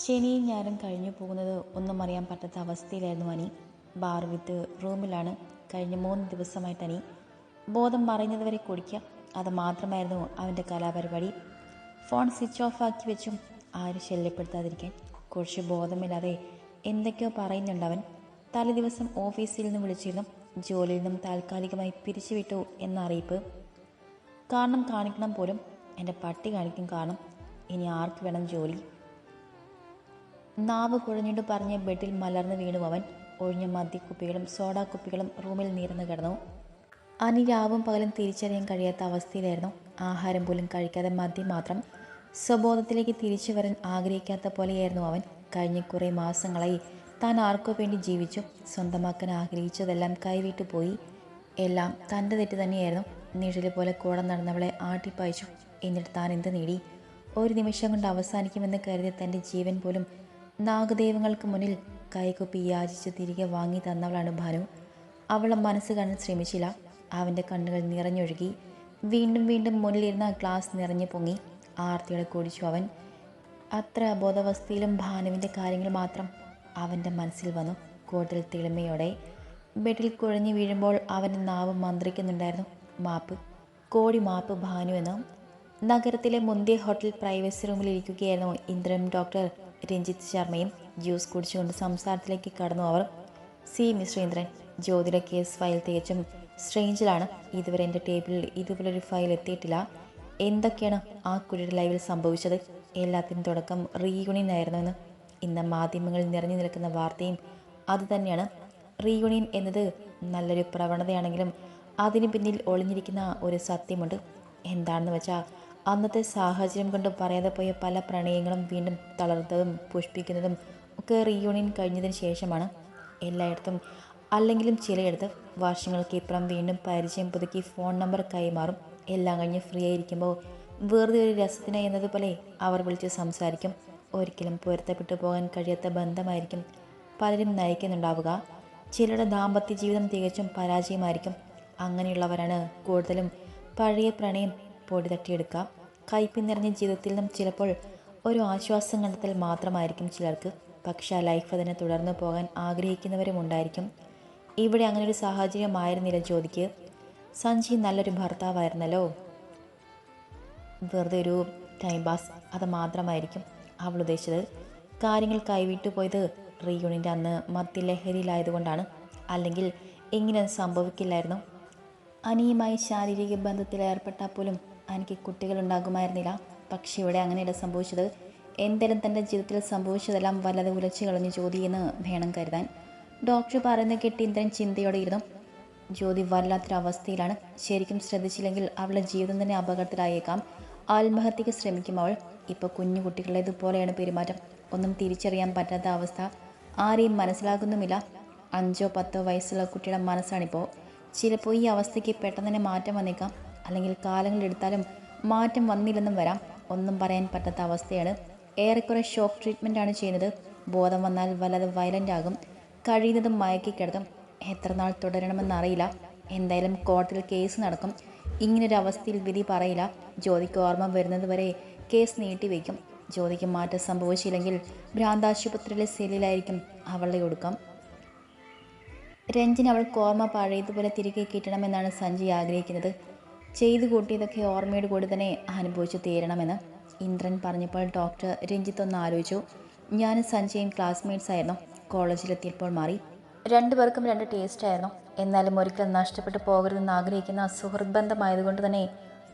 ശനിയും ഞാനും കഴിഞ്ഞു പോകുന്നത് ഒന്നും അറിയാൻ പറ്റാത്ത അവസ്ഥയിലായിരുന്നു അനി. ബാർ വിത്ത് റൂമിലാണ് കഴിഞ്ഞ മൂന്ന് ദിവസമായിട്ട് അനി ബോധം മറയുന്നതുവരെ കുടിക്കുക അത് മാത്രമായിരുന്നു അവന്റെ കലാപരിപാടി. ഫോൺ സ്വിച്ച് ഓഫ് ആക്കി വെച്ചും ആരും ശല്യപ്പെടുത്താതിരിക്കാൻ കുറച്ച് ബോധമില്ലാതെ എന്തൊക്കെയോ പറയുന്നുണ്ടവൻ തലേ ദിവസം ഓഫീസിൽ നിന്ന് വിളിച്ചിരുന്നു. ജോലിയിൽ നിന്നും താൽക്കാലികമായി പിരിച്ചുവിട്ടു എന്ന അറിയിപ്പ്. കാരണം കാണിക്കണം പോലും എന്റെ പട്ടി കാണിക്കും കാരണം ഇനി ആർക്ക് വേണം ജോലി? നാവ് കുഴഞ്ഞിട്ട് പറഞ്ഞ് ബെഡിൽ മലർന്നു വീണു അവൻ. ഒഴിഞ്ഞ മദ്യക്കുപ്പികളും സോഡാ കുപ്പികളും റൂമിൽ നീർന്നു കിടന്നു. അനി രാവും പകലും തിരിച്ചറിയാൻ കഴിയാത്ത അവസ്ഥയിലായിരുന്നു. ആഹാരം പോലും കഴിക്കാതെ മദ്യം മാത്രം സ്വബോധത്തിലേക്ക് തിരിച്ചു വരാൻ ആഗ്രഹിക്കാത്ത പോലെയായിരുന്നു അവൻ. കഴിഞ്ഞ കുറേ മാസങ്ങളായി താൻ ആർക്കോ വേണ്ടി ജീവിച്ചു. സ്വന്തമാക്കാൻ ആഗ്രഹിച്ചതെല്ലാം കൈവിട്ടു പോയി. എല്ലാം തന്റെ തെറ്റ് തന്നെയായിരുന്നു. നിഴൽ പോലെ കൂടെ നടന്നവളെ ആട്ടിപ്പായിച്ചു. എന്നിട്ട് താൻ എന്ത് നേടി? ഒരു നിമിഷം കൊണ്ട് അവസാനിക്കുമെന്ന് കരുതിയ തന്റെ ജീവൻ പോലും നാഗദൈവങ്ങൾക്ക് മുന്നിൽ കൈകൊപ്പി യാചിച്ച് തിരികെ വാങ്ങി തന്നവളാണ് ഭാനു. അവളെ മനസ്സ് കാണാൻ ശ്രമിച്ചില്ല. അവന്റെ കണ്ണുകൾ നിറഞ്ഞൊഴുകി. വീണ്ടും വീണ്ടും മുന്നിലിരുന്ന ഗ്ലാസ് നിറഞ്ഞു പൊങ്ങി. ആർത്തിയോടെ കുടിച്ചു അവൻ. അത്ര അബോധാവസ്ഥയിലും ഭാനുവിന്റെ കാര്യങ്ങൾ മാത്രം അവന്റെ മനസ്സിൽ വന്നു. കൂടുതൽ തെളിമയോടെ ബെഡിൽ കുഴഞ്ഞു വീഴുമ്പോൾ അവന്റെ നാവ് മന്ത്രിക്കുന്നുണ്ടായിരുന്നു. മാപ്പ്. കോടി മാപ്പ് ഭാനു എന്ന്. നഗരത്തിലെ മുന്തിയ ഹോട്ടൽ പ്രൈവസി റൂമിൽ ഇരിക്കുകയായിരുന്നു ഇന്ദ്രനും ഡോക്ടർ രഞ്ജിത്ത് ശർമ്മയും ജ്യൂസ് കുടിച്ചുകൊണ്ട് സംസാരത്തിലേക്ക് കടന്നു. അവർ സി. മിസ്റ്റർ ശ്രീന്ദ്രൻ ജ്യോതിയുടെ കേസ് ഫയൽ തികച്ചും സ്ട്രേഞ്ചിലാണ്. ഇതുവരെ എന്റെ ടേബിളിൽ ഇതുപോലൊരു ഫയൽ എത്തിയിട്ടില്ല. എന്തൊക്കെയാണ് ആ കുഴിയുടെ ലൈവിൽ സംഭവിച്ചത്? എല്ലാത്തിനും തുടക്കം റീയൂണിയൻ ആയിരുന്നുവെന്ന് ഇന്ന് മാധ്യമങ്ങളിൽ നിറഞ്ഞു നിൽക്കുന്ന വാർത്തയും അതുതന്നെയാണ് റീയൂണിയൻ എന്നത് നല്ലൊരു പ്രവണതയാണെങ്കിലും അതിന് പിന്നിൽ ഒളിഞ്ഞിരിക്കുന്ന ഒരു സത്യമുണ്ട്. എന്താണെന്ന് വെച്ചാൽ അന്നത്തെ സാഹചര്യം കൊണ്ട് പറയാതെ പോയ പല പ്രണയങ്ങളും വീണ്ടും തളർത്തതും പുഷ്പിക്കുന്നതും ഒക്കെ റീയൂണിയൻ കഴിഞ്ഞതിന് ശേഷമാണ് എല്ലായിടത്തും അല്ലെങ്കിലും ചിലയിടത്ത് വർഷങ്ങൾക്ക് ഇപ്പുറം വീണ്ടും പരിചയം പുതുക്കി ഫോൺ നമ്പർ കൈമാറും. എല്ലാം കഴിഞ്ഞ് ഫ്രീ ആയിരിക്കുമ്പോൾ വെറുതെ ഒരു രസത്തിന് എന്നതുപോലെ അവർ വിളിച്ച് സംസാരിക്കും. ഒരിക്കലും പൊരുത്തപ്പെട്ടു പോകാൻ കഴിയാത്ത ബന്ധമായിരിക്കും പലരും നയിക്കുന്നുണ്ടാവുക. ചിലരുടെ ദാമ്പത്യ ജീവിതം തികച്ചും പരാജയമായിരിക്കും. അങ്ങനെയുള്ളവരാണ് കൂടുതലും പഴയ പ്രണയം പൊടി തട്ടിയെടുക്കാം. കയ്പ് നിറഞ്ഞ ജീവിതത്തിൽ നിന്നും ചിലപ്പോൾ ഒരു ആശ്വാസം കണ്ടെത്തൽ മാത്രമായിരിക്കും ചിലർക്ക്. പക്ഷേ ആ ലൈഫ് അതിനെ തുടർന്നു പോകാൻ ആഗ്രഹിക്കുന്നവരും ഉണ്ടായിരിക്കും. ഇവിടെ അങ്ങനെ ഒരു സാഹചര്യമായിരുന്നില്ല ജ്യോതിക്ക്. സഞ്ജി നല്ലൊരു ഭർത്താവായിരുന്നല്ലോ. വെറുതെ ഒരു ടൈം പാസ് അത് മാത്രമായിരിക്കും അവൾ ഉദ്ദേശിച്ചത്. കാര്യങ്ങൾ കൈവിട്ടു പോയത് റീയൂണിന്റെ അന്ന് മദ്യലഹരിയിലായതുകൊണ്ടാണ് അല്ലെങ്കിൽ ഇങ്ങനെ സംഭവിക്കില്ലായിരുന്നു? അനിയുമായി ശാരീരിക ബന്ധത്തിൽ ഏർപ്പെട്ടാൽ പോലും എനിക്ക് കുട്ടികളുണ്ടാകുമായിരുന്നില്ല. പക്ഷേ ഇവിടെ അങ്ങനെയല്ല സംഭവിച്ചത്. എന്തായാലും തന്റെ ജീവിതത്തിൽ സംഭവിച്ചതെല്ലാം വല്ലതും ഉലച്ചു കളഞ്ഞു ജ്യോതി എന്ന് വേണം കരുതാൻ. ഡോക്ടർ പറയുന്ന കേട്ട് ഇന്ദ്രൻ ചിന്തയോടെ ഇരുന്നു. ജ്യോതി വല്ലാത്തൊരവസ്ഥയിലാണ്. ശരിക്കും ശ്രദ്ധിച്ചില്ലെങ്കിൽ അവളുടെ ജീവിതം തന്നെ അപകടത്തിലായേക്കാം. ആത്മഹത്യക്ക് ശ്രമിക്കും അവൾ. ഇപ്പോൾ കുഞ്ഞു കുട്ടികളേതുപോലെയാണ് പെരുമാറ്റം. ഒന്നും തിരിച്ചറിയാൻ പറ്റാത്ത അവസ്ഥ. ആരെയും മനസ്സിലാകുന്നുമില്ല. അഞ്ചോ പത്തോ വയസ്സുള്ള കുട്ടിയുടെ മനസ്സാണിപ്പോൾ. ചിലപ്പോൾ ഈ അവസ്ഥയ്ക്ക് പെട്ടെന്ന് തന്നെ മാറ്റം വന്നേക്കാം. അല്ലെങ്കിൽ കാലങ്ങളെടുത്താലും മാറ്റം വന്നില്ലെന്നും വരാം. ഒന്നും പറയാൻ പറ്റാത്ത അവസ്ഥയാണ്. ഏറെക്കുറെ ഷോക്ക് ട്രീറ്റ്മെന്റാണ് ചെയ്യുന്നത്. ബോധം വന്നാൽ വല്ലാതെ വയലന്റ് ആകും. കഴിയുന്നതും കിടത്തും എത്ര നാൾ തുടരണമെന്നറിയില്ല എന്തായാലും കോടതിയിൽ കേസ് നടക്കും. ഇങ്ങനൊരു അവസ്ഥയിൽ വിധി പറയില്ല. ജ്യോതിക്ക് ഓർമ്മ വരുന്നത് വരെ കേസ് നീട്ടിവെക്കും ജ്യോതിക്ക് മാറ്റം സംഭവിച്ചില്ലെങ്കിൽ ഭ്രാന്താശുപത്രിയിലെ സെല്ലിലായിരിക്കും അവളുടെ ഒടുക്കം. രഞ്ജിന് അവൾക്ക് ഓർമ്മ പഴയതുപോലെ തിരികെ കിട്ടണമെന്നാണ് സഞ്ജയ് ആഗ്രഹിക്കുന്നത്. ചെയ്തു കൂട്ടിയതൊക്കെ ഓർമ്മയോട് കൂടി തന്നെ അനുഭവിച്ചു തീരണമെന്ന് ഇന്ദ്രൻ പറഞ്ഞപ്പോൾ ഡോക്ടർ രഞ്ജിത്ത് ഒന്ന് ആലോചിച്ചു. ഞാൻ സഞ്ജയൻ ക്ലാസ്മേറ്റ്സ് ആയിരുന്നു. കോളേജിലെത്തിയപ്പോൾ മാറി. രണ്ടുപേർക്കും രണ്ട് ടേസ്റ്റ് ആയിരുന്നു. എന്നാലും ഒരിക്കലും നഷ്ടപ്പെട്ടു പോകരുതെന്ന് ആഗ്രഹിക്കുന്ന സുഹൃത്ത് ബന്ധമായതുകൊണ്ട് തന്നെ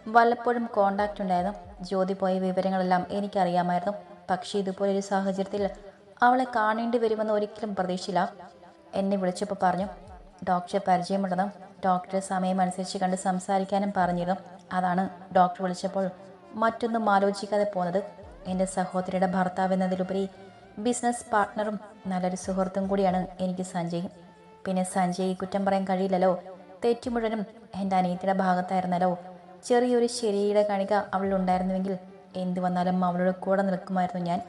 വല്ലപ്പോഴും കോണ്ടാക്റ്റ് ഉണ്ടായിരുന്നു. ജ്യോതി പോയ വിവരങ്ങളെല്ലാം എനിക്കറിയാമായിരുന്നു. പക്ഷേ ഇതുപോലൊരു സാഹചര്യത്തിൽ അവളെ കാണേണ്ടി വരുമെന്ന് ഒരിക്കലും പ്രതീക്ഷയില്ല. എന്നെ വിളിച്ചപ്പോൾ പറഞ്ഞു ഡോക്ടറെ പരിചയമുണ്ടെന്നും ഡോക്ടറെ സമയമനുസരിച്ച് കണ്ട് സംസാരിക്കാനും പറഞ്ഞിരുന്നു. അതാണ് ഡോക്ടർ വിളിച്ചപ്പോൾ മറ്റൊന്നും ആലോചിക്കാതെ പോകുന്നത് എന്റെ സഹോദരിയുടെ ഭർത്താവ് എന്നതിലുപരി ബിസിനസ് പാർട്ട്ണറും നല്ലൊരു സുഹൃത്തും കൂടിയാണ് എനിക്ക് സഞ്ജയ്. പിന്നെ സഞ്ജയ് കുറ്റം പറയാൻ കഴിയില്ലല്ലോ. തെറ്റു മുഴുവനും എന്റെ അനിയത്തിയുടെ ഭാഗത്തായിരുന്നല്ലോ. ചെറിയൊരു ശരിയുടെ കണിക അവളിലുണ്ടായിരുന്നുവെങ്കിൽ എന്തു വന്നാലും അവളുടെ കൂടെ നിൽക്കുമായിരുന്നു ഞാൻ.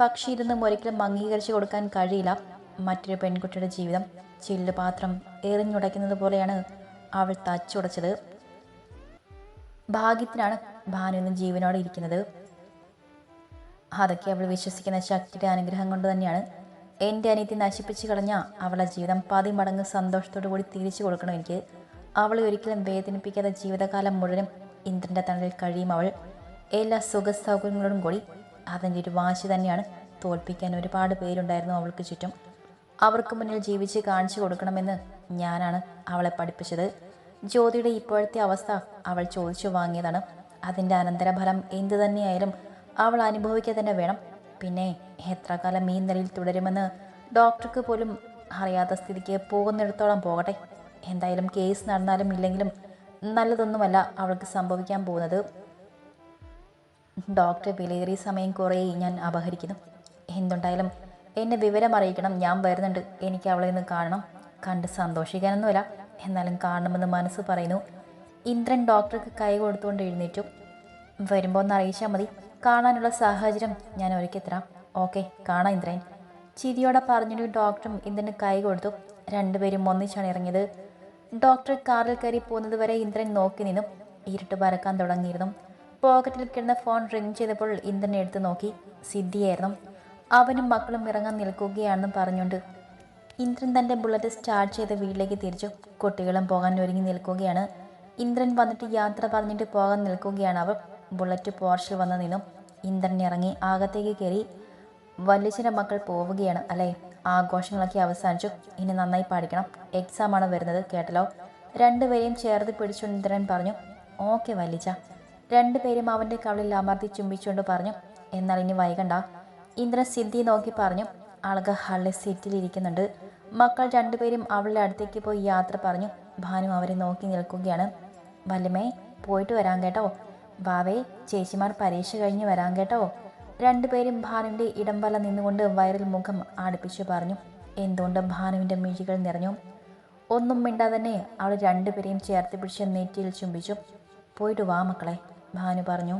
പക്ഷേ ഇതൊന്നും ഒരിക്കലും അംഗീകരിച്ചു കൊടുക്കാൻ കഴിയില്ല. മറ്റൊരു പെൺകുട്ടിയുടെ ജീവിതം ചില്ലുപാത്രം എറിഞ്ഞുടയ്ക്കുന്നത് പോലെയാണ് അവൾ തച്ചുടച്ചത്. ഭാഗ്യത്തിനാണ് ഭാനു ഇന്ന് ജീവനോടെ ഇരിക്കുന്നത്. അതൊക്കെ അവൾ വിശ്വസിക്കുന്ന ശക്തിയുടെ അനുഗ്രഹം കൊണ്ട് തന്നെയാണ്. എന്റെ അനിയത്തി നശിപ്പിച്ചു കളഞ്ഞ അവളുടെ ജീവിതം പതി മടങ്ങ് സന്തോഷത്തോടു കൂടി തിരിച്ചു കൊടുക്കണം എനിക്ക്. അവളെ ഒരിക്കലും വേദനിപ്പിക്കാത്ത ജീവിതകാലം മുഴുവനും ഇന്ദ്രന്റെ തണലിൽ കഴിയും അവൾ. എല്ലാ സുഖ സൗകര്യങ്ങളോടും കൂടി അതിന്റെ ഒരു വാശി തന്നെയാണ് തോൽപ്പിക്കാൻ ഒരുപാട് പേരുണ്ടായിരുന്നു അവൾക്ക് ചുറ്റും. അവർക്ക് മുന്നിൽ ജീവിച്ച് കാണിച്ചു കൊടുക്കണമെന്ന് ഞാനാണ് അവളെ പഠിപ്പിച്ചത്. ജ്യോതിയുടെ ഇപ്പോഴത്തെ അവസ്ഥ അവൾ ചോദിച്ചു വാങ്ങിയതാണ്. അതിന്റെ അനന്തരഫലം എന്തു തന്നെയായാലും അവൾ അനുഭവിക്കുക തന്നെ വേണം. പിന്നെ എത്ര കാലം ഈ നിലയിൽ തുടരുമെന്ന് ഡോക്ടർക്ക് പോലും അറിയാത്ത സ്ഥിതിക്ക് പോകുന്നിടത്തോളം പോകട്ടെ. എന്തായാലും കേസ് നടന്നാലും ഇല്ലെങ്കിലും നല്ലതൊന്നുമല്ല അവൾക്ക് സംഭവിക്കാൻ പോകുന്നത്. ഡോക്ടർ വിലയേറിയ സമയം കുറേ ഞാൻ അപഹരിക്കുന്നു. എന്തുണ്ടായാലും എന്നെ വിവരം അറിയിക്കണം. ഞാൻ വരുന്നുണ്ട്. എനിക്ക് അവളെ ഒന്ന് കാണണം. കണ്ട് സന്തോഷിക്കാനൊന്നുമില്ല എന്നാലും കാണണമെന്ന് മനസ്സ് പറയുന്നു. ഇന്ദ്രൻ ഡോക്ടർക്ക് കൈ കൊടുത്തുകൊണ്ട് എഴുന്നേറ്റു. വരുമ്പോൾ ഒന്ന് അറിയിച്ചാൽ മതി. കാണാനുള്ള സാഹചര്യം ഞാൻ ഒരുക്കി തരാം. ഓക്കെ കാണാം ഇന്ദ്രൻ. ചിരിയോടെ പറഞ്ഞിട്ട് ഡോക്ടറും ഇന്ദ്രന് കൈ കൊടുത്തു. രണ്ടുപേരും ഒന്നിച്ചാണ് ഇറങ്ങിയത്. ഡോക്ടർ കാറിൽ കയറി പോകുന്നത് വരെ ഇന്ദ്രൻ നോക്കി നിന്നും. ഇരുട്ട് പരക്കാൻ തുടങ്ങിയിരുന്നു. പോക്കറ്റിൽ കിടന്ന ഫോൺ റിംഗ് ചെയ്തപ്പോൾ ഇന്ദ്രൻ എടുത്ത് നോക്കി. സിദ്ധിയായിരുന്നു. അവനും മക്കളും ഇറങ്ങാൻ നിൽക്കുകയാണെന്നും പറഞ്ഞുകൊണ്ട് ഇന്ദ്രൻ തന്റെ ബുള്ളറ്റ് സ്റ്റാർട്ട് ചെയ്ത് വീട്ടിലേക്ക് തിരിച്ചു. കുട്ടികളും പോകാൻ ഒരുങ്ങി നിൽക്കുകയാണ്. ഇന്ദ്രൻ വന്നിട്ട് യാത്ര പറഞ്ഞിട്ട് പോകാൻ നിൽക്കുകയാണ് അവർ ബുള്ളറ്റ് പോർഷിൽ വന്ന് നിന്നും. ഇന്ദ്രൻ ഇറങ്ങി ആകത്തേക്ക് കയറി. വല്യച്ഛന്റെ മക്കൾ പോവുകയാണ് അല്ലേ? ആഘോഷങ്ങളൊക്കെ അവസാനിച്ചു. ഇനി നന്നായി പഠിക്കണം. എക്സാം ആണ് വരുന്നത്. കേട്ടല്ലോ? രണ്ടുപേരെയും ചേർത്ത് പിടിച്ചുകൊണ്ട് ഇന്ദ്രൻ പറഞ്ഞു ഓക്കെ വല്ലിച്ച രണ്ടുപേരും അവന്റെ കവളിൽ അമർത്തി ചുംബിച്ചുകൊണ്ട് പറഞ്ഞു എന്നാൽ ഇനി വൈകണ്ട. ഇന്ദ്രൻ സിദ്ധി നോക്കി പറഞ്ഞു ആൾക്ക് ഹള്ളി സീറ്റിൽ ഇരിക്കുന്നുണ്ട്. മക്കൾ രണ്ടുപേരും അവളുടെ അടുത്തേക്ക് പോയി യാത്ര പറഞ്ഞു. ഭാനു അവരെ നോക്കി നിൽക്കുകയാണ്. വല്ലമേ പോയിട്ട് വരാൻ കേട്ടോ. വാവേ ചേച്ചിമാർ പരീക്ഷ കഴിഞ്ഞ് വരാൻ കേട്ടോ രണ്ടുപേരും ഭാനുവിന്റെ ഇടംവല നിന്നുകൊണ്ട് വയറിൽ മുഖം ആടിപ്പിച്ചു പറഞ്ഞു. എന്തുകൊണ്ട് ഭാനുവിന്റെ മിഴികൾ നിറഞ്ഞു? ഒന്നും മിണ്ടാതെ തന്നെ അവൾ രണ്ടുപേരെയും ചേർത്ത് പിടിച്ച് നെറ്റിയിൽ ചുംബിച്ചു. പോയിട്ട് വാ മക്കളെ ഭാനു പറഞ്ഞു.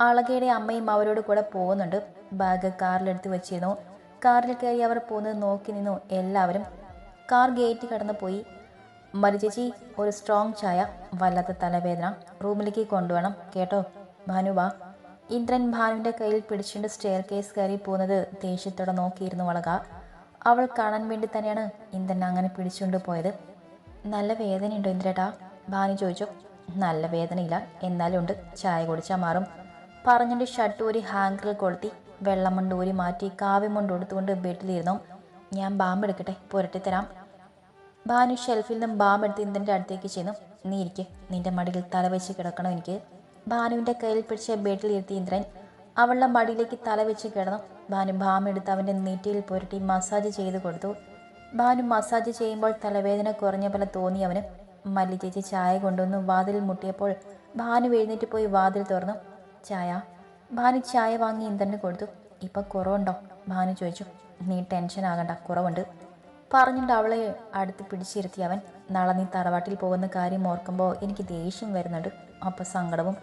അളകയുടെ അമ്മയും അവരോട് കൂടെ പോകുന്നുണ്ട്. ബാഗ് കാറിലെടുത്ത് വെച്ചിരുന്നു. കാറിൽ കയറി അവർ പോകുന്നത് നോക്കി നിന്നു. എല്ലാവരും കാർ ഗേറ്റ് കടന്നു പോയി മരിചേച്ചി ഒരു സ്ട്രോങ് ചായ വല്ലാത്ത തലവേദന. റൂമിലേക്ക് കൊണ്ടുവേണം കേട്ടോ? ഭാനു ഇന്ദ്രൻ ഭാനുവിന്റെ കയ്യിൽ പിടിച്ചുകൊണ്ട് സ്റ്റെയർ കേസ് കയറി പോകുന്നത് ദേഷ്യത്തോടെ നോക്കിയിരുന്നു വളക. അവൾ കാണാൻ വേണ്ടി തന്നെയാണ് ഇന്ദ്രൻ അങ്ങനെ പിടിച്ചുകൊണ്ട് പോയത്. നല്ല വേദനയുണ്ടോ ഇന്ദ്രേട്ടാ? ഭാനു ചോദിച്ചു. നല്ല വേദനയില്ല. എന്നാലും ഉണ്ട്. ചായ കുടിച്ചാൽ മാറും. പറഞ്ഞിട്ട് ഷർട്ട് ഊരി ഹാങ്കറിൽ കൊളുത്തി വെള്ളം കൊണ്ട് ഊരി മാറ്റി കാവ്യം കൊണ്ട് കൊടുത്തുകൊണ്ട് ബെഡിലിരുന്നു ഞാൻ ബാമ്പ് എടുക്കട്ടെ പുരട്ടിത്തരാം ഭാനു ഷെൽഫിൽ നിന്നും ബാം എടുത്ത് ഇന്ദ്രന്റെ അടുത്തേക്ക് ചെന്നു. നീ ഇരിക്ക് നിന്റെ മടിയിൽ തലവെച്ച് കിടക്കണം എനിക്ക്. ഭാനുവിന്റെ കയ്യിൽ പിടിച്ച ബെഡിലിരുത്തി ഇന്ദ്രൻ അവളുടെ മടിയിലേക്ക് തലവെച്ച് കിടന്നു. ഭാനു ബാം എടുത്ത് അവന്റെ നെറ്റിയിൽ പുരട്ടി മസാജ് ചെയ്ത് കൊടുത്തു. ഭാനു മസാജ് ചെയ്യുമ്പോൾ തലവേദന കുറഞ്ഞ പോലെ തോന്നി അവന്. മല്ലി ചേച്ചി ചായ കൊണ്ടുവന്ന് വാതിൽ മുട്ടിയപ്പോൾ ഭാനു എഴുന്നേറ്റ് പോയി വാതിൽ തുറന്നു. ചായ? ഭാനു ചായ വാങ്ങി ഇന്ദ്രന് കൊടുത്തു. ഇപ്പം കുറവുണ്ടോ? ഭാനു ചോദിച്ചു. നീ ടെൻഷൻ ആകണ്ട കുറവുണ്ട്. പറഞ്ഞിട്ട് അവളെ അടുത്ത് പിടിച്ചിരുത്തി അവൻ. നാളെ നീ തറവാട്ടിൽ പോകുന്ന കാര്യം ഓർക്കുമ്പോൾ എനിക്ക് ദേഷ്യം വരുന്നുണ്ട്. അപ്പോൾ സങ്കടവും.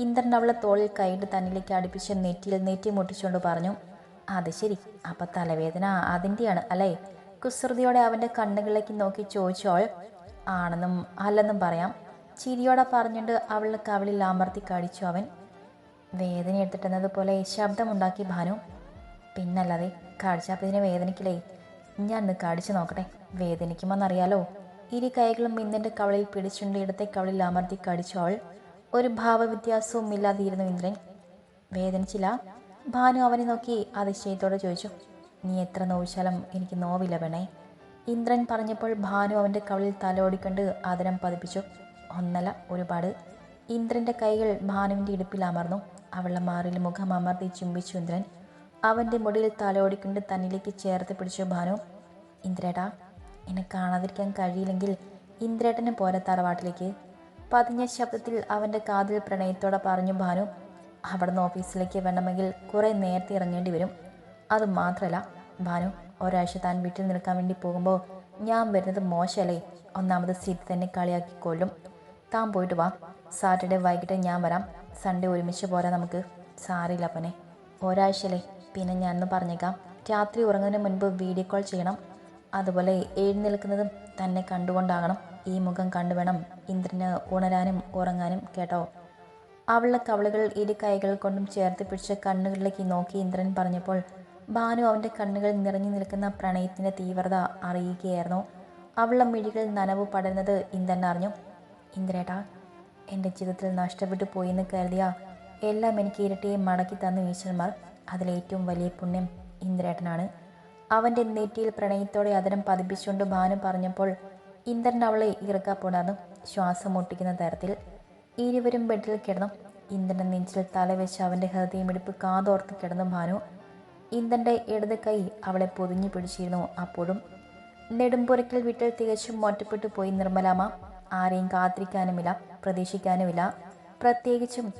ഇന്ദ്രൻ അവളെ തോളിൽ കൈയിട്ട് തന്നിലേക്ക് അടുപ്പിച്ച് നെറ്റിയിൽ നെറ്റി മുട്ടിച്ചുകൊണ്ട് പറഞ്ഞു അത് ശരി. അപ്പം തലവേദന അതിന്റെയാണ് അല്ലേ? കുസൃതിയോടെ അവന്റെ കണ്ണുകളിലേക്ക് നോക്കി ചോദിച്ചോൾ ആണെന്നും അല്ലെന്നും പറയാം. ചിരിയോടെ പറഞ്ഞിട്ട് അവളുടെ കവിളിൽ അമർത്തി കടിച്ചു അവൻ. വേദന എടുത്തിട്ടെന്നത് പോലെ ശബ്ദമുണ്ടാക്കി ഭാനു. പിന്നല്ലാതെ കാഴ്ചാപ്പതിനെ വേദനിക്കില്ലേ? ഞാൻ ഒന്ന് കാടിച്ചു നോക്കട്ടെ. വേദനിക്കുമെന്നറിയാലോ? ഇരു കൈകളും ഇന്ദ്രന്റെ കവളിൽ പിടിച്ചുണ്ട് ഇടത്തെ കവളിൽ അമർത്തി കടിച്ചു അവൾ. ഒരു ഭാവവ്യത്യാസവും ഇല്ലാതിരുന്നു ഇന്ദ്രൻ. വേദനിച്ചില്ല. ഭാനു അവനെ നോക്കി അതിശയത്തോടെ ചോദിച്ചു. നീ എത്ര നോവിച്ചാലും എനിക്ക് നോവില്ല വേണേ ഇന്ദ്രൻ പറഞ്ഞപ്പോൾ ഭാനു അവന്റെ കവളിൽ തലോടിക്കൊണ്ട് ആദരം പതിപ്പിച്ചു. ഒന്നല്ല ഒരുപാട്. ഇന്ദ്രന്റെ കൈകൾ ഭാനുവിന്റെ ഇടുപ്പിൽ അമർന്നു. അവളുടെ മാറിൽ മുഖം അമർത്തി ചുംബിച്ചു ഇന്ദ്രൻ. അവന്റെ മുടിയിൽ തലോടിക്കൊണ്ട് തന്നിലേക്ക് ചേർത്ത് പിടിച്ചു ഭാനു. ഇന്ദ്രേട്ടാ എന്നെ കാണാതിരിക്കാൻ കഴിയില്ലെങ്കിൽ ഇന്ദ്രേട്ടനെ പോരെ തറവാട്ടിലേക്ക്. പതിഞ്ഞ ശബ്ദത്തിൽ അവന്റെ കാതിൽ പ്രണയത്തോടെ പറഞ്ഞു ഭാനു. അവിടുന്ന് ഓഫീസിലേക്ക് വേണമെങ്കിൽ കുറേ നേരത്തെ ഇറങ്ങേണ്ടി വരും. അത് മാത്രമല്ല ഭാനു ഒരാഴ്ച താൻ വീട്ടിൽ നിൽക്കാൻ വേണ്ടി പോകുമ്പോൾ ഞാൻ വരുന്നത് മോശമല്ലേ ഒന്നാമത് സീറ്റ് തന്നെ കളിയാക്കി കൊല്ലും താൻ പോയിട്ട് വാ. സാറ്റർഡേ വൈകിട്ട് ഞാൻ വരാം. സൺഡേ ഒരുമിച്ച് പോരാ നമുക്ക്. സാറിയില്ല അപ്പനെ ഒരാഴ്ചയല്ലേ. പിന്നെ ഞാനൊന്ന് പറഞ്ഞേക്കാം. രാത്രി ഉറങ്ങുന്നതിന് മുൻപ് വീഡിയോ കോൾ ചെയ്യണം. അതുപോലെ എഴുന്നേൽക്കുന്നതും തന്നെ കണ്ടുകൊണ്ടാകണം. ഈ മുഖം കണ്ടു വേണം ഇന്ദ്രന് ഉണരാനും ഉറങ്ങാനും കേട്ടോ. അവളുടെ കവളുകൾ ഇരു കൈകൾ കൊണ്ടും ചേർത്ത് പിടിച്ച കണ്ണുകളിലേക്ക് നോക്കി ഇന്ദ്രൻ പറഞ്ഞപ്പോൾ ഭാനു അവന്റെ കണ്ണുകൾ നിറഞ്ഞു നിൽക്കുന്ന പ്രണയത്തിന്റെ തീവ്രത അറിയുകയായിരുന്നു. അവളുടെ മിഴികൾ നനവ് പടരുന്നത് ഇന്ദ്രൻ അറിഞ്ഞു. ഇന്ദ്രേട്ടാ എന്റെ ജീവിതത്തിൽ നഷ്ടപ്പെട്ടു പോയെന്ന് കരുതിയ എല്ലാം എനിക്ക് ഇരട്ടിയെ മടക്കി തന്ന ഈശ്വരന്മാർ അതിലേറ്റവും വലിയ പുണ്യം ഇന്ദ്രേട്ടനാണ്. അവന്റെ നെറ്റിയിൽ പ്രണയത്തോടെ അതിരം പതിപ്പിച്ചുകൊണ്ട് ഭാനു പറഞ്ഞപ്പോൾ ഇന്ദ്രൻ അവളെ ഇറുക്കാപ്പുണർന്നു ശ്വാസം മുട്ടിക്കുന്ന തരത്തിൽ ഇരുവരും ബെഡിൽ കിടന്നു. ഇന്ദ്രന്റെ നെഞ്ചിൽ തലവെച്ച് അവന്റെ ഹൃദയമിടിപ്പ് കാതോർത്ത് കിടന്നു ഭാനു. ഇന്ദ്രന്റെ ഇടത് കൈ അവളെ പൊതിഞ്ഞു പിടിച്ചിരുന്നു അപ്പോഴും. നെടുമ്പുരയ്ക്കൽ വീട്ടിൽ തികച്ചും ഒറ്റപ്പെട്ടു പോയി നിർമ്മലാമ ആരെയും കാത്തിരിക്കാനുമില്ല പ്രതീക്ഷിക്കാനുമില്ല. പ്രത്യേകിച്ചും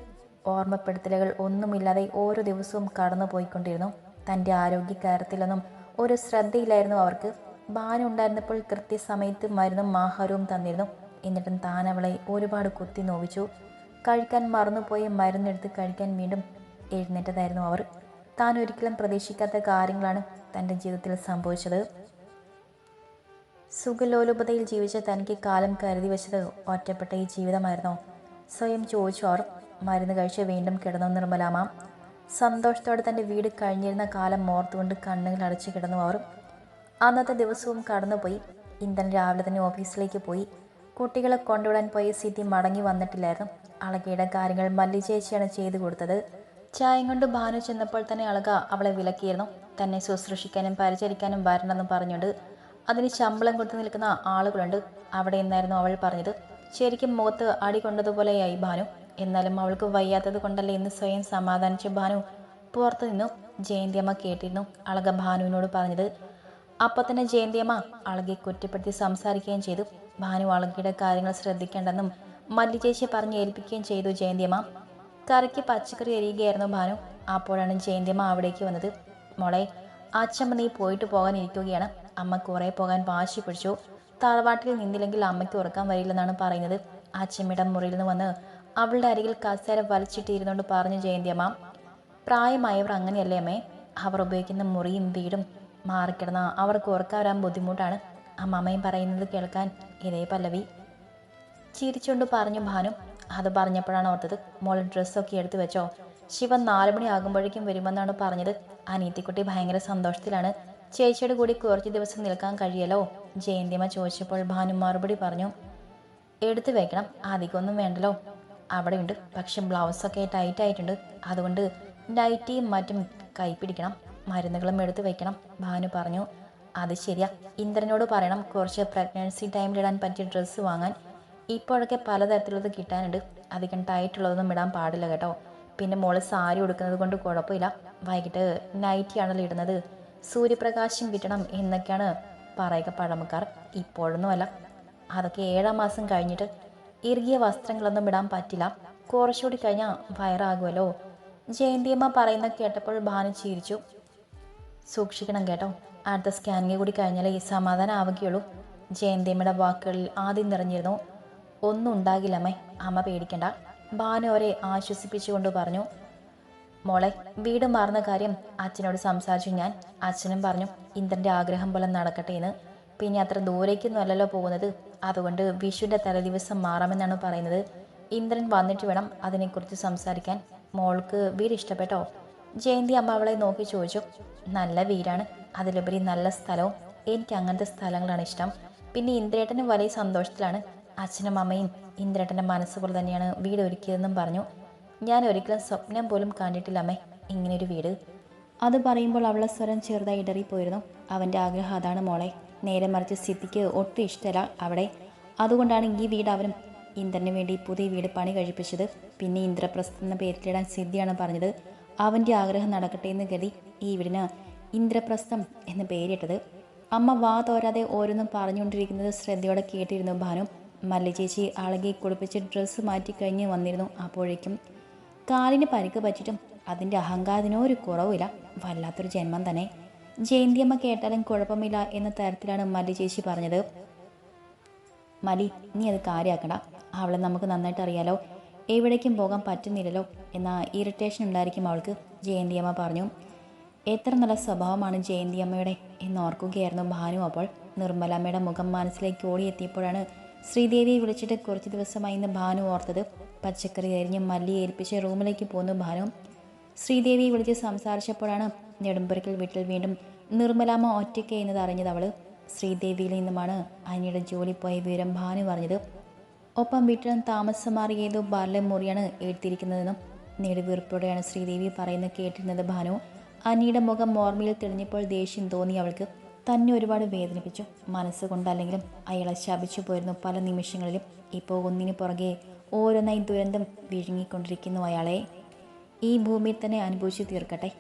ഓർമ്മപ്പെടുത്തലുകൾ ഒന്നുമില്ലാതെ ഓരോ ദിവസവും കടന്നു പോയിക്കൊണ്ടിരുന്നു തന്റെ ആരോഗ്യകാര്യത്തിലൊന്നും ഒരു ശ്രദ്ധയില്ലായിരുന്നു അവർക്ക്. ഭാനു ഉണ്ടായിരുന്നപ്പോൾ കൃത്യസമയത്ത് മരുന്നും ആഹാരവും തന്നിരുന്നു. എന്നിട്ടും താൻ അവളെ ഒരുപാട് കുത്തി നോവിച്ചു. കഴിക്കാൻ മറന്നുപോയി മരുന്നെടുത്ത് കഴിക്കാൻ വീണ്ടും എഴുന്നേറ്റതായിരുന്നു അവർ. താൻ ഒരിക്കലും പ്രതീക്ഷിക്കാത്ത കാര്യങ്ങളാണ് തന്റെ ജീവിതത്തിൽ സംഭവിച്ചത്. സുഖലോലുപതയിൽ ജീവിച്ച തനിക്ക് കാലം കരുതി വെച്ചത് ഒറ്റപ്പെട്ട ഈ ജീവിതമായിരുന്നോ. സ്വയം ചോദിച്ചു അവർ മരുന്ന് കഴിച്ച് വീണ്ടും കിടന്നു നിർമ്മലാമ സന്തോഷത്തോടെ തന്റെ വീട് കഴിഞ്ഞിരുന്ന കാലം ഓർത്തുകൊണ്ട് കണ്ണുകൾ അടച്ചു കിടന്നു അവർ. അന്നത്തെ ദിവസവും കടന്നുപോയി. ഇന്ധൻ രാവിലെ തന്നെ ഓഫീസിലേക്ക് പോയി. കുട്ടികളെ കൊണ്ടുവിടാൻ പോയ സ്ഥിതി മടങ്ങി വന്നിട്ടില്ലായിരുന്നു. അളകയുടെ കാര്യങ്ങൾ മല്ലി ചേച്ചിയാണ് ചെയ്തു കൊടുത്തത്. ചായം കൊണ്ട് ഭാനു ചെന്നപ്പോൾ തന്നെ അളക അവളെ വിലക്കിയിരുന്നു. തന്നെ ശുശ്രൂഷിക്കാനും പരിചരിക്കാനും വരണമെന്ന് പറഞ്ഞുകൊണ്ട് അതിന് ശമ്പളം കൊടുത്തു നിൽക്കുന്ന ആളുകളുണ്ട്. അവിടെ എന്നായിരുന്നു അവൾ പറഞ്ഞത്? ശരിക്കും മുഖത്ത് അടി കൊണ്ടതുപോലെയായി ഭാനു. എന്നാലും അവൾക്ക് വയ്യാത്തത് കൊണ്ടല്ലേ എന്ന് സ്വയം സമാധാനിച്ച ഭാനു? പുറത്തു നിന്നു. ജയന്തിയമ്മ കേട്ടിരുന്നു. അളക ഭാനുവിനോട് പറഞ്ഞത് അപ്പോൾ തന്നെ ജയന്തിയമ്മ അളകെ കുറ്റപ്പെടുത്തി സംസാരിക്കുകയും ചെയ്തു. ഭാനു അളകയുടെ കാര്യങ്ങൾ ശ്രദ്ധിക്കേണ്ടെന്നും മല്ലി ചേച്ചി പറഞ്ഞ് ഏൽപ്പിക്കുകയും ചെയ്തു ജയന്തിയമ്മ. കറിക്ക് പച്ചക്കറി എരിയുകയായിരുന്നു ഭാനു. അപ്പോഴാണ് ജയന്തിയമ്മ അവിടേക്ക് വന്നത്. മോളെ അച്ഛമ്മ നീ പോയിട്ട് പോകാൻ ഇരിക്കുകയാണ് അമ്മ കുറേ പോകാൻ വാശി പിടിച്ചു. തറവാട്ടിൽ നിന്നില്ലെങ്കിൽ അമ്മയ്ക്ക് ഉറക്കാൻ വരില്ലെന്നാണ് പറയുന്നത്. അച്ഛമ്മയുടെ മുറിയിൽ നിന്ന് വന്ന് അവളുടെ അരികിൽ കസേര വലിച്ചിട്ടിരുന്നുകൊണ്ട് പറഞ്ഞു ജയന്തിയമ്മ പ്രായമായവർ അങ്ങനെയല്ലേ അമ്മേ? അവർ ഉപയോഗിക്കുന്ന മുറിയും വീടും മാറിക്കിടന്ന അവർക്ക് ഉറക്കാൻ വരാൻ ബുദ്ധിമുട്ടാണ്. അമ്മമ്മയും പറയുന്നത് കേൾക്കാൻ ഇതേ പല്ലവി. ചിരിച്ചുകൊണ്ട് പറഞ്ഞു ഭാനു അത് പറഞ്ഞപ്പോഴാണ് ഓർത്തത്. മോൾ ഡ്രസ്സൊക്കെ എടുത്തു വെച്ചോ. ശിവൻ നാല് മണി ആകുമ്പോഴേക്കും വരുമെന്നാണ് പറഞ്ഞത്. അനീത്തിക്കുട്ടി ഭയങ്കര സന്തോഷത്തിലാണ്. ചേച്ചിയുടെ കൂടി കുറച്ച് ദിവസം നിൽക്കാൻ കഴിയലോ ജയന്തിമ ചോദിച്ചപ്പോൾ ഭാനു മറുപടി പറഞ്ഞു എടുത്തു വെക്കണം അധികമൊന്നും വേണ്ടല്ലോ. അവിടെയുണ്ട് പക്ഷെ ബ്ലൗസൊക്കെ ടൈറ്റ് ആയിട്ടുണ്ട്. അതുകൊണ്ട് നൈറ്റിയും മറ്റും കൈ പിടിക്കണം മരുന്നുകളും എടുത്തു വെക്കണം ഭാനു പറഞ്ഞു. അത് ശരിയാ. ഇന്ദ്രനോട് പറയണം കുറച്ച് പ്രഗ്നൻസി ടൈമിലിടാൻ പറ്റിയ ഡ്രസ്സ് വാങ്ങാൻ. ഇപ്പോഴൊക്കെ പലതരത്തിലുള്ളത് കിട്ടാനുണ്ട്. അധികം ടൈറ്റുള്ളതൊന്നും ഇടാൻ പാടില്ല കേട്ടോ. പിന്നെ മോൾ സാരി ഉടുക്കുന്നത് കൊണ്ട് കുഴപ്പമില്ല. വൈകിട്ട് നൈറ്റിയാണല്ലോ ഇടുന്നത്. സൂര്യപ്രകാശം കിട്ടണം എന്നൊക്കെയാണ് പറയുക പഴമക്കാർ ഇപ്പോഴൊന്നുമല്ല. അതൊക്കെ ഏഴാം മാസം കഴിഞ്ഞിട്ട് ഇറുകിയ വസ്ത്രങ്ങളൊന്നും ഇടാൻ പറ്റില്ല. കുറച്ചുകൂടി കഴിഞ്ഞാൽ വയറാകുമല്ലോ. ജയന്തിയമ്മ പറയുന്ന കേട്ടപ്പോൾ ഭാനു ചിരിച്ചു. സൂക്ഷിക്കണം കേട്ടോ. അടുത്ത സ്കാനിങ് കൂടി കഴിഞ്ഞാലേ ഈ സമാധാനം ആവുകയുള്ളൂ. ജയന്തിയമ്മയുടെ വാക്കുകളിൽ ആദ്യം നിറഞ്ഞിരുന്നു ഒന്നും ഉണ്ടാകില്ല അമ്മേ അമ്മ പേടിക്കണ്ട. ഭാനു അവരെ ആശ്വസിപ്പിച്ചുകൊണ്ട് പറഞ്ഞു മോളെ വീട് മാറുന്ന കാര്യം അച്ഛനോട് സംസാരിച്ചു ഞാൻ. അച്ഛനും പറഞ്ഞു ഇന്ദ്രന്റെ ആഗ്രഹം പോലെ നടക്കട്ടെ എന്ന്. പിന്നെ അത്ര ദൂരേക്കൊന്നും അല്ലല്ലോ പോകുന്നത്. അതുകൊണ്ട് വിഷുവിന്റെ തലേദിവസം മാറാമെന്നാണ് പറയുന്നത്. ഇന്ദ്രൻ വന്നിട്ട് വേണം അതിനെക്കുറിച്ച് സംസാരിക്കാൻ. മോൾക്ക് വീട് ഇഷ്ടപ്പെട്ടോ? ജയന്തി അമ്മ അവളെ നോക്കി ചോദിച്ചു നല്ല വീടാണ്. അതിലുപരി നല്ല സ്ഥലവും. എനിക്ക് അങ്ങനത്തെ സ്ഥലങ്ങളാണ് ഇഷ്ടം. പിന്നെ ഇന്ദ്രേട്ടനും വലിയ സന്തോഷത്തിലാണ്. അച്ഛനും അമ്മയും ഇന്ദ്രേട്ടന്റെ മനസ്സുപോലെ തന്നെയാണ് വീട് ഒരുക്കിയതെന്നും പറഞ്ഞു. ഞാൻ ഒരിക്കലും സ്വപ്നം പോലും കണ്ടിട്ടില്ല അമ്മേ. ഇങ്ങനൊരു വീട്. അത് പറയുമ്പോൾ അവളെ സ്വരം ചെറുതായി ഇടറിപ്പോയിരുന്നു. അവന്റെ ആഗ്രഹം അതാണ് മോളെ. നേരെ മറിച്ച് സിദ്ധിക്ക് ഒട്ടും ഇഷ്ടമല്ല അവിടെ അതുകൊണ്ടാണ് ഈ വീട് അവനും ഇന്ദ്രന് വേണ്ടി പുതിയ വീട് പണി കഴിപ്പിച്ചത്. പിന്നെ ഇന്ദ്രപ്രസ്ഥ എന്ന പേരിലിടാൻ സിദ്ധിയാണ് പറഞ്ഞത്. അവന്റെ ആഗ്രഹം നടക്കട്ടെ എന്ന് കരുതി ഈ വീടിന് ഇന്ദ്രപ്രസ്ഥം എന്ന് പേരിട്ടത്. അമ്മ വാ തോരാതെ ഓരോന്നും പറഞ്ഞുകൊണ്ടിരിക്കുന്നത് ശ്രദ്ധയോടെ കേട്ടിരുന്നു ഭാനു. മല്ലി ചേച്ചി അളകി കുളിപ്പിച്ച് ഡ്രസ്സ് മാറ്റി കഴിഞ്ഞ് വന്നിരുന്നു അപ്പോഴേക്കും. കാലിന് പരിക്ക് പറ്റിയിട്ടും അതിന്റെ അഹങ്കാരത്തിനോ ഒരു കുറവില്ല വല്ലാത്തൊരു ജന്മം തന്നെ. ജയന്തിയമ്മ കേട്ടാലും കുഴപ്പമില്ല എന്ന തരത്തിലാണ് മല്ലി ചേച്ചി പറഞ്ഞത്. മലി നീ അത് കാര്യമാക്കണ്ട അവളെ നമുക്ക് നന്നായിട്ട് അറിയാലോ. എവിടേക്കും പോകാൻ പറ്റുന്നില്ലല്ലോ എന്ന ഇറിറ്റേഷൻ ഉണ്ടായിരിക്കും അവൾക്ക് ജയന്തിയമ്മ പറഞ്ഞു. എത്ര നല്ല സ്വഭാവമാണ് ജയന്തിയമ്മയുടെ എന്ന് ഓർക്കുകയായിരുന്നു ഭാനു അപ്പോൾ. നിർമ്മലമ്മയുടെ മുഖം മനസ്സിലേക്ക് ഓടിയെത്തിയപ്പോഴാണ് ശ്രീദേവിയെ വിളിച്ചിട്ട് കുറച്ച് ദിവസമായി ഇന്ന് ഭാനു ഓർത്തത്. പച്ചക്കറി അരിഞ്ഞ് മല്ലി ഏൽപ്പിച്ച് റൂമിലേക്ക് പോന്നു ഭാനു. ശ്രീദേവി വിളിച്ച് സംസാരിച്ചപ്പോഴാണ് നെടുമ്പുരക്കൽ വീട്ടിൽ വീണ്ടും നിർമ്മലാമ്മ ഒറ്റയ്ക്ക് എന്നത് അറിഞ്ഞത് അവൾ ശ്രീദേവിയിൽ നിന്നുമാണ് അനിയുടെ ജോലി പോയ വിവരം ഭാനു പറഞ്ഞത്. ഒപ്പം വീട്ടിലും താമസം മാറി ഏതോ മുറിയാണ് എടുത്തിരിക്കുന്നതെന്നും നെടുവീർപ്പോടെയാണ് ശ്രീദേവി പറയുന്നത് കേട്ടിരുന്നത് ഭാനു. അനിയുടെ മുഖം ഓർമ്മയിൽ തെളിഞ്ഞപ്പോൾ ദേഷ്യം തോന്നി അവൾക്ക്. തന്നെ ഒരുപാട് വേദനിപ്പിച്ചു. മനസ്സുകൊണ്ടല്ലെങ്കിലും അയാളെ ശപിച്ചു പോയിരുന്നു പല നിമിഷങ്ങളിലും. ഇപ്പോൾ ഒന്നിനു പുറകെ ഓരോന്നായി ദുരന്തം വിഴുങ്ങിക്കൊണ്ടിരിക്കുന്നു അയാളെ. ഈ ഭൂമിയിൽ തന്നെ അനുഭവിച്ചു തീർക്കട്ടെ.